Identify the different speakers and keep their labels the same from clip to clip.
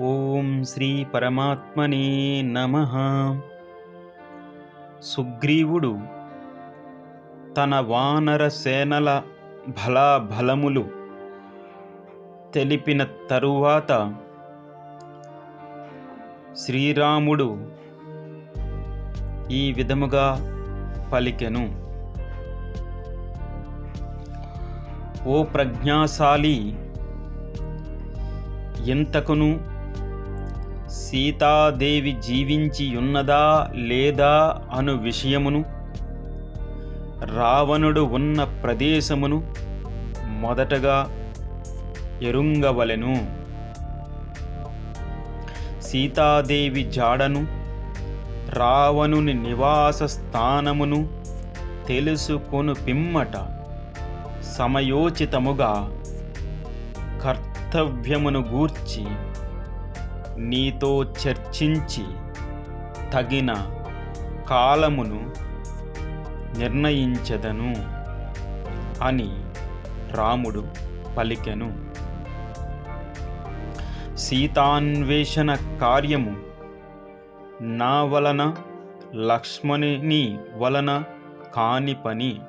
Speaker 1: ఓం శ్రీ పరమాత్మనే నమ. సుగ్రీవుడు తన వానర సేనల బలాబలములు తెలిపిన తరువాత శ్రీరాముడు ఈ విధముగా పలికెను. ఓ ప్రజ్ఞాశాలి ఎంతకును సీతాదేవి జీవించి ఉన్నదా లేదా అను విషయమును రావణుడు ఉన్న ప్రదేశమును మొదటగా ఎరుంగవలెను. సీతాదేవి జాడను రావణుని నివాస స్థానమును తెలుసుకొను పిమ్మట సమయోచితముగా కర్తవ్యమును గూర్చి నీతో చర్చించి తగిన కాలమును నిర్ణయించదను అని రాముడు పలికెను. సీతాన్వేషణ కార్యము నా వలన లక్ష్మణుని వలన కాని పని.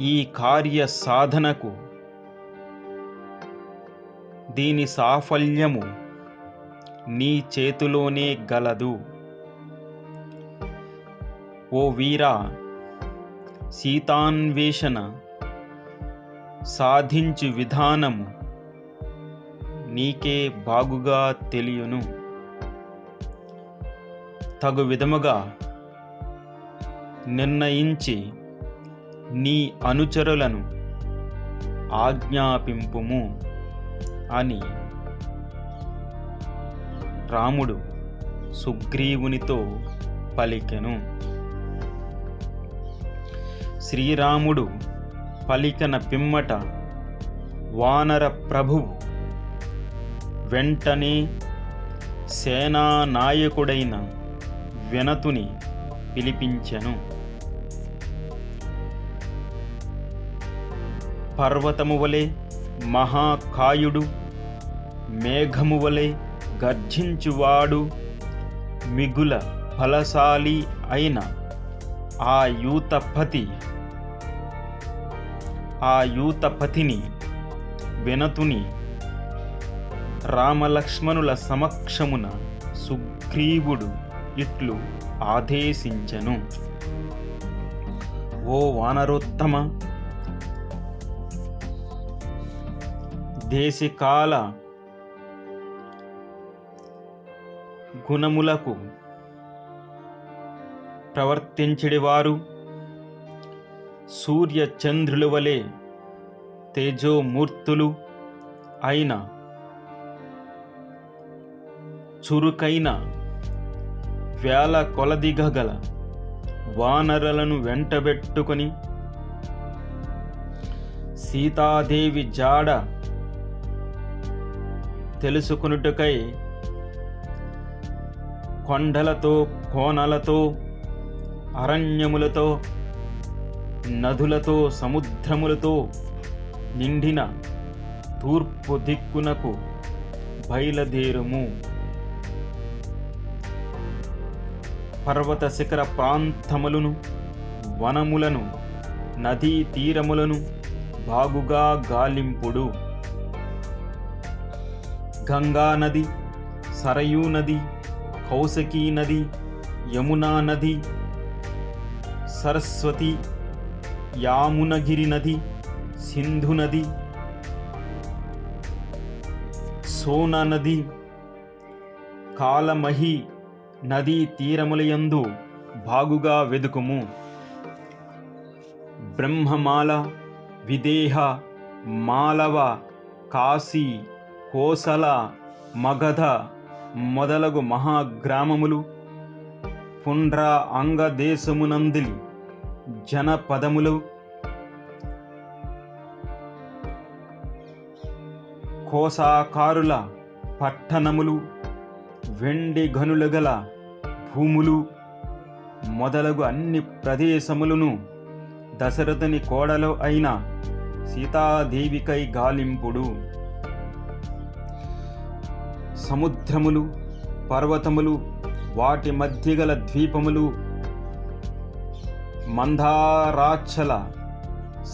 Speaker 1: ఈ కార్య సాధనకు దీని సాఫల్యము నీ చేతిలోనే గలదు. ఓ వీరా సీతాన్వేషణ సాధించు విధానము నీకే బాగుగా తెలియను. తగు విధముగా నిర్ణయించి నీ అనుచరులను ఆజ్ఞాపింపుము. అని. రాముడు సుగ్రీవునితో పలికెను. శ్రీరాముడు పలికన పిమ్మట వానర ప్రభువు వెంటనే సేనానాయకుడైన వెనతుని పిలిపించెను. పర్వతము వలె మహాకాయుడు మేఘము వలె గర్జించువాడు మిగుల ఫలశాలి అయిన ఆ యూతపతి. ఆ యూతపతిని వినతుని రామలక్ష్మణుల సమక్షమున సుగ్రీవుడు ఇట్లు ఆదేశించెను. ఓ వానరోత్తమ! దేశకాల గుణములకు ప్రవర్తించడివారు. సూర్య చంద్రుల వలె తేజోమూర్తులు అయిన చురుకైన వేల కొలదిగగల వానరలను వెంటబెట్టుకొని సీతాదేవి జాడ తెలుసుకునుటకై కొండలతో కోనలతో అరణ్యములతో నదులతో సముద్రములతో నిండిన తూర్పు దిక్కునకు బయలుదేరుము. పర్వత శిఖర ప్రాంతములను వనములను నదీ తీరములను బాగుగా గాలింపుడు. గంగా నది సరయూ నది కౌశకీ నది యమునా నది సరస్వతి యామునగిరి నది సింధు నది సోన నది కాలమహి నదీ తీరములయందు బాగుగా వెదుకుము. బ్రహ్మమాల విదేహ మాలవ కాశీ కోసల మగధ మొదలగు మహాగ్రామములు పుండ్రా అంగదేశమునందిలి జనపదములు. కోసాకారుల పట్టణములు వెండి గనులు గల భూములు. మొదలగు అన్ని ప్రదేశములను దశరథుని కోడలో అయిన సీతాదేవికై గాలింపుడు. సముద్రములు పర్వతములు వాటి మధ్య గల ద్వీపములు మందారాచల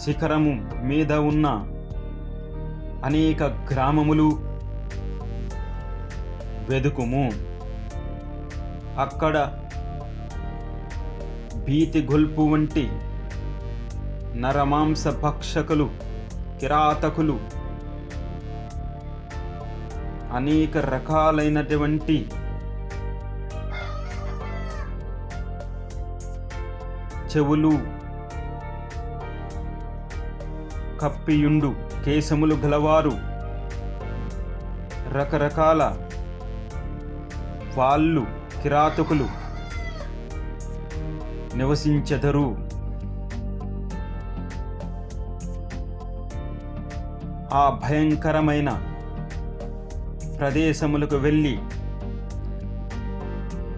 Speaker 1: శిఖరము మీద ఉన్న అనేక గ్రామములు వెదుకుము. అక్కడ భీతి గొల్పు వంటి నరమాంస భక్షకులు కిరాతకులు అనేక రకాలైనటువంటి చెవులు కప్పియుండు కేశములు గలవారు రకరకాల వాళ్ళు కిరాతకులు నివసించెదరు. ఆ భయంకరమైన ప్రదేశములకు వెళ్ళి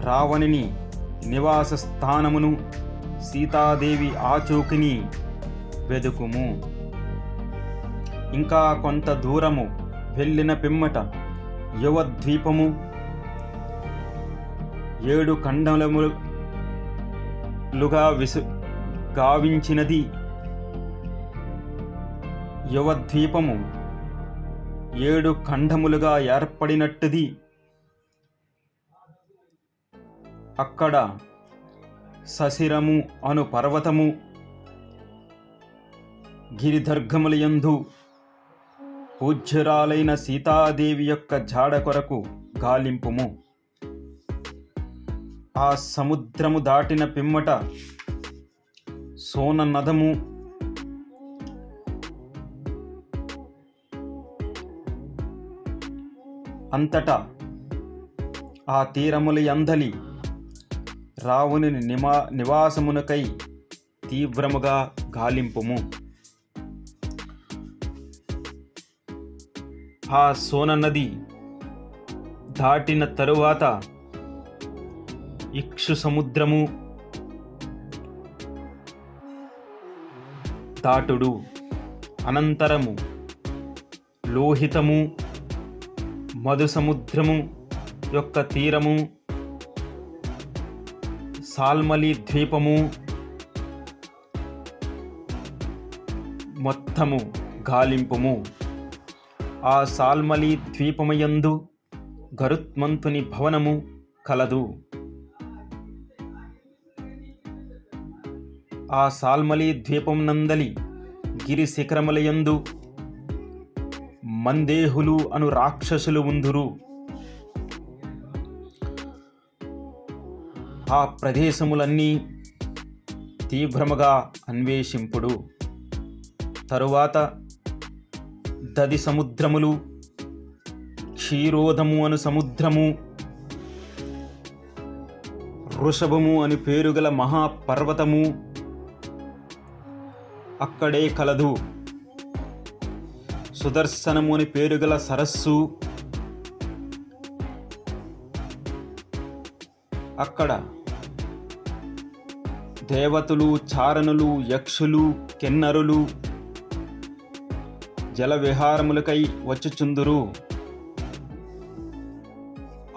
Speaker 1: రావణుని నివాస స్థానమును సీతాదేవి ఆచూకిని వెదుకుము. ఇంకా కొంత దూరము వెళ్ళిన పిమ్మట యువద్వీపము ఏడు ఖండములుగా విసు గావించినది. యువద్వీపము ఏడు ఖండములుగా ఏర్పడినట్టుది. అక్కడ సశిరము అను పర్వతము గిరిదర్గములయందు పూజ్యురాలైన సీతాదేవి యొక్క జాడ కొరకు గాలింపుము. ఆ సముద్రము దాటిన పిమ్మట సోన నదము అంతటా ఆ తీరముల అందలి రావుని నిమా నివాసమునకై తీవ్రముగా గాలింపుము. ఆ సోన నది దాటిన తరువాత ఇక్షు సముద్రము దాటుడు. అనంతరము లోహితము మధు సముద్రము యొక్క తీరము సాల్మలి ద్వీపము మొత్తము గాలింపుము. ఆ సాల్మలి ద్వీపమయందు గరుత్మంతుని భవనము కలదు. ఆ సాల్మలి ద్వీపం నందలి గిరి శిఖరములయందు మందేహులు అను రాక్షసులు ఉందురు. ఆ ప్రదేశములన్నీ తీవ్రముగా అన్వేషింపుడు. తరువాత దది సముద్రములు క్షీరోధము అను సముద్రము వృషభము అని పేరుగల మహాపర్వతము అక్కడే కలదు. సుదర్శనము అని పేరుగల సరస్సు. అక్కడ దేవతలు చారణులు యక్షులు కిన్నరులు జల విహారములకై వచ్చుచుందురు.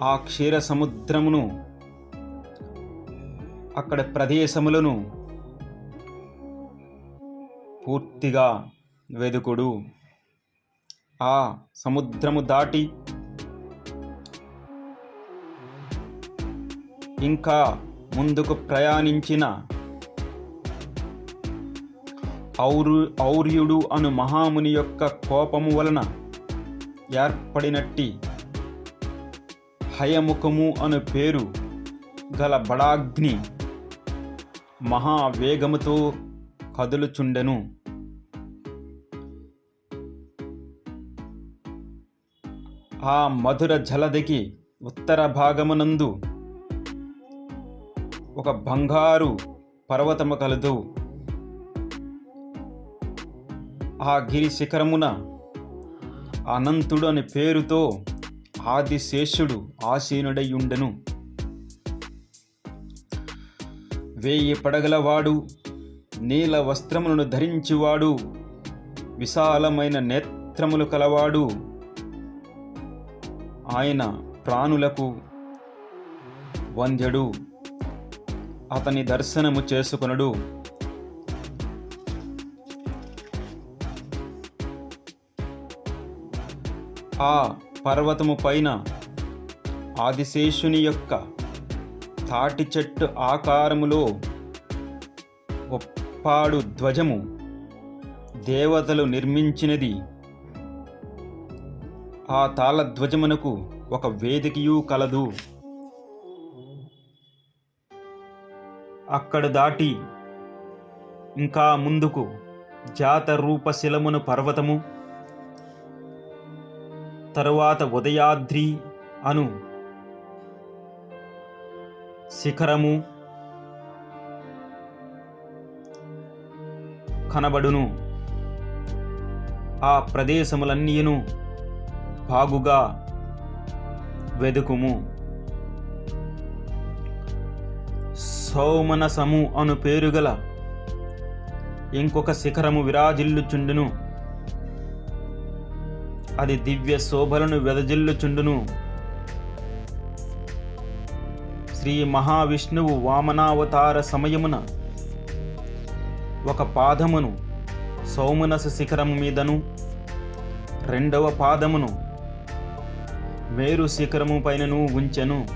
Speaker 1: ఆ క్షీర సముద్రమును అక్కడ ప్రదేశములను పూర్తిగా వెదుకుడు. ఆ సముద్రము దాటి ఇంకా ముందుకు ప్రయాణించిన ఔరు ఔర్యుడు అను మహాముని యొక్క కోపము వలన ఏర్పడినట్టి హయముఖము అను పేరు గల బడాగ్ని మహావేగముతో కదులుచుండెను. ఆ మధుర జలదికి ఉత్తర భాగమునందు ఒక బంగారు పర్వతము కలదు. ఆ గిరి శిఖరమున అనంతుడు అనే పేరుతో ఆదిశేషుడు ఆసీనుడయ్యుండెను. వేయి పడగలవాడు నీల వస్త్రములను ధరించివాడు విశాలమైన నేత్రములు కలవాడు. ఆయన ప్రాణులకు వంద్యుడు అతని దర్శనము చేసుకొనుడు. ఆ పర్వతము పైన ఆదిశేషుని యొక్క తాటి చెట్టు ఆకారములో ఒప్పాడు ధ్వజము దేవతలు నిర్మించినది ఆ తాళధ్వజమునకు ఒక వేదికయు కలదు. అక్కడ దాటి ఇంకా ముందుకు జాత రూపశిలమును పర్వతము తరువాత ఉదయాద్రి అను శిఖరము కనబడును. ఆ ప్రదేశములన్నీను బాగుగా వెదుకుము. సౌమనసము అను పేరుగల ఇంకొక శిఖరము విరాజిల్లుచుండును. అది దివ్య శోభలను వెదజిల్లుచుండును. శ్రీ మహావిష్ణువు వామనావతార సమయమున ఒక పాదమును సౌమనస శిఖరము మీదను రెండవ పాదమును మేరు శిఖరము పైనను ఉంచెను.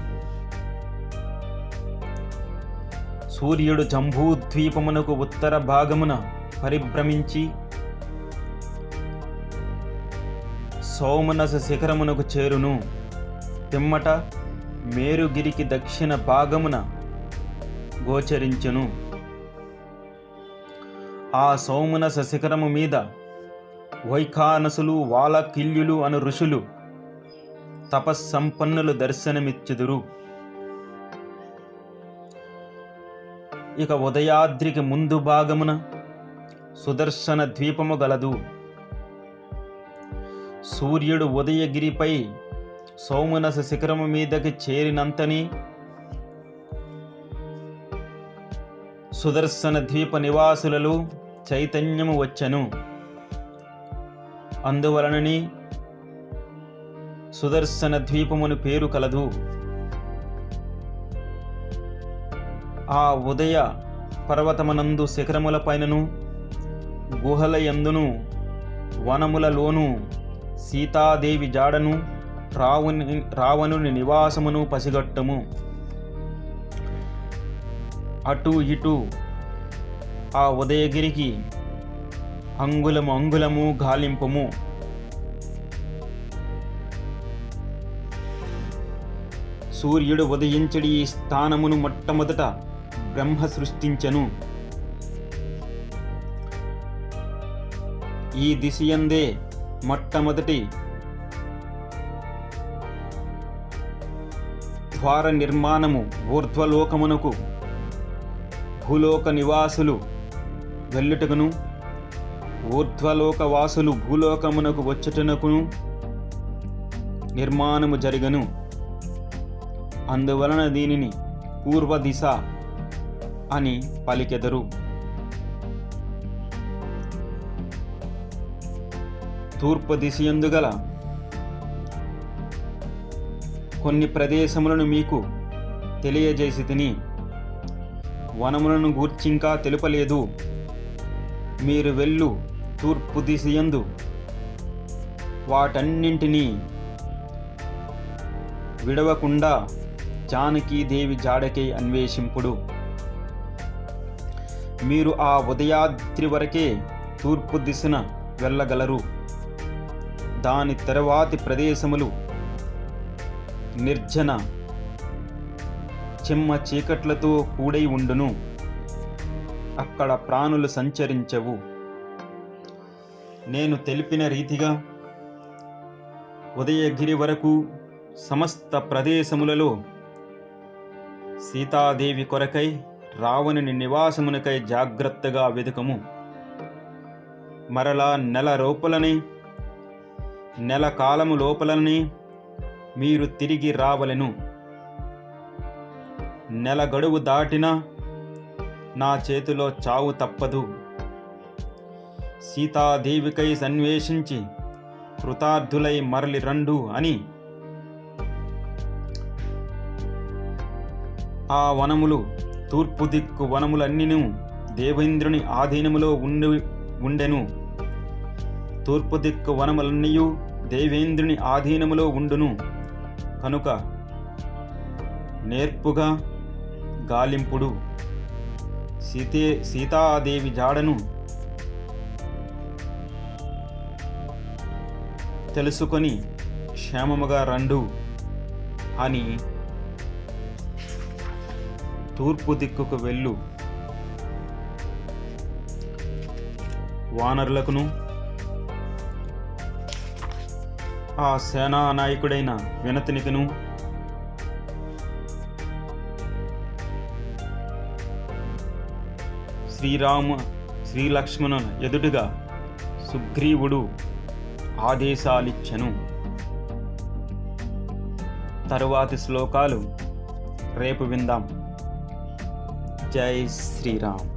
Speaker 1: సూర్యుడు జంబూద్వీపమునకు ఉత్తర భాగమున పరిభ్రమించి సోమనస శిఖరమునకు చేరును. పిమ్మట మేరుగిరికి దక్షిణ భాగమున గోచరించెను. ఆ సోమనస శిఖరము మీద వైఖానసులు వాలకిల్యులు అను ఋషులు తపస్సంపన్నులు దర్శనమిచ్చుదురు. ఇక ఉదయాద్రికి ముందు భాగమున సుదర్శన ద్వీపము గలదు. సూర్యుడు ఉదయగిరిపై సౌమనస శిఖరము మీదకి చేరినంతని సుదర్శన ద్వీప నివాసులలో చైతన్యము వచ్చెను. అందువలనని సుదర్శన ద్వీపమును పేరు కలదు. ఆ ఉదయ పర్వతమనందు శిఖరముల పైనను గుహలయందును వనములలోను సీతాదేవి జాడను రావుని రావణుని నివాసమును పసిగట్టము. అటు ఇటు ఆ ఉదయగిరికి అంగుళము అంగుళము గాలింపము. సూర్యుడు ఉదయించడి ఈ స్థానమును మొట్టమొదట బ్రహ్మ సృష్టించెను. ఈ దిశయందే మొట్టమొదటి ద్వార నిర్మాణము ఊర్ధ్వలోకమునకు భూలోక నివాసులు వెళ్ళుటకును ఊర్ధ్వలోక వాసులు భూలోకమునకు వచ్చుటనకును నిర్మాణము జరగను. అందువలన దీనిని పూర్వ దిశ అని పలికెదరు. తూర్పు దిశయందు గల కొన్ని ప్రదేశములను మీకు తెలియజేసి తిని వనములను గూర్చింకా తెలుపలేదు. మీరు వెళ్ళు తూర్పు దిశయందు. వాటన్నింటినీ విడవకుండా జానకీదేవి జాడకై అన్వేషింపుడు. మీరు ఆ ఉదయాద్రి వరకే తూర్పు దిశన వెళ్ళగలరు. దాని తరువాతి ప్రదేశములు నిర్జన చిమ్మ చీకట్లతో కూడై ఉండును. అక్కడ ప్రాణులు సంచరించవు. నేను తెలిపిన రీతిగా ఉదయగిరి వరకు సమస్త ప్రదేశములలో సీతాదేవి కొరకై రావణుని నివాసమునకై జాగ్రత్తగా వెతుకము. మరలా నెల లోపలని నెల కాలము లోపలని మీరు తిరిగి రావలెను. నెల గడువు దాటినా నా చేతిలో చావు తప్పదు. సీతాదేవికై సన్వేషించి కృతార్థులై మరలి రండు అని ఆ వనములు తూర్పు దిక్కు వనములన్నీను దేవేంద్రుని ఆధీనములో ఉండి ఉండెను. తూర్పు దిక్కు వనములన్నీయు దేవేంద్రుని ఆధీనములో ఉండును. కనుక నేర్పుగా గాలింపుడు. సీతే సీతాదేవి జాడను తెలుసుకొని క్షేమముగా రండు అని తూర్పు దిక్కుకు వెళ్ళు. వానరులకును ఆ సేనా నాయకుడైన వినతినికిను శ్రీరామ శ్రీలక్ష్మణుల ఎదుటిగా సుగ్రీవుడు ఆదేశాలిచ్చెను. తరువాతి శ్లోకాలు రేపు విందాం. జై శ్రీరామ్